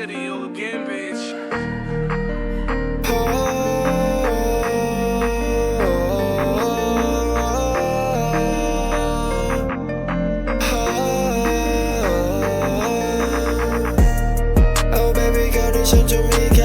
again, bitch. Oh baby girl ที่ฉันจะมีแ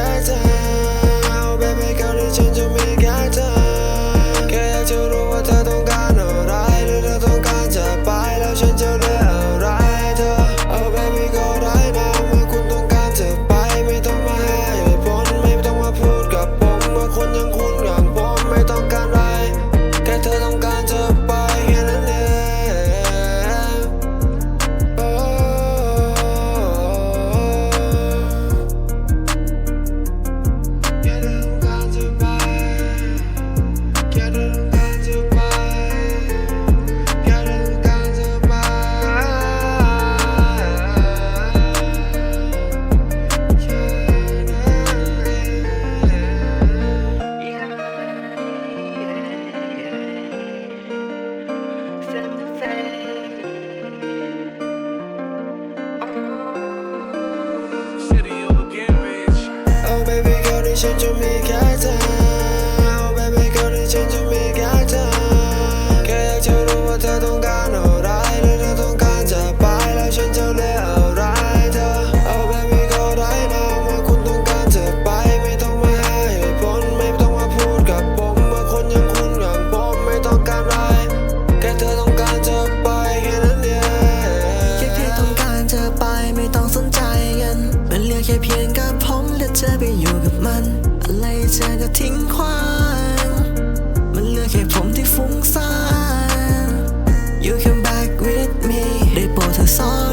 baby girl ที่ฉันจะมีแค่เธอ Oh baby girl ที่ฉันจะมีแค่เธอแค่อยากจะรู้ว่าเธอต้องการอะไรหรือเธอต้องการจะไปแล้วฉันจะเลือกอะไรเธอ Oh baby girl ได้นะเมื่อคุณต้องการจะไปไม่ต้องมาหาเหตุผลไม่ต้องมาพูดกับผมว่าคนอย่างคุณอย่างผมไม่ต้องการอะไรแค่เธอต้องการจะไปแค่นั้นเองแค่เพียงต้องการเธอไปไม่ต้องสนใจกันมันเหลือแค่เพียงกับผมและเธอไปอยู่กับมัน อะไรเธอก็ทิ้งควาง มันเหลือแค่ผมที่ฟุ้งซ่าน You come back with me ได้โปรดเธอสอน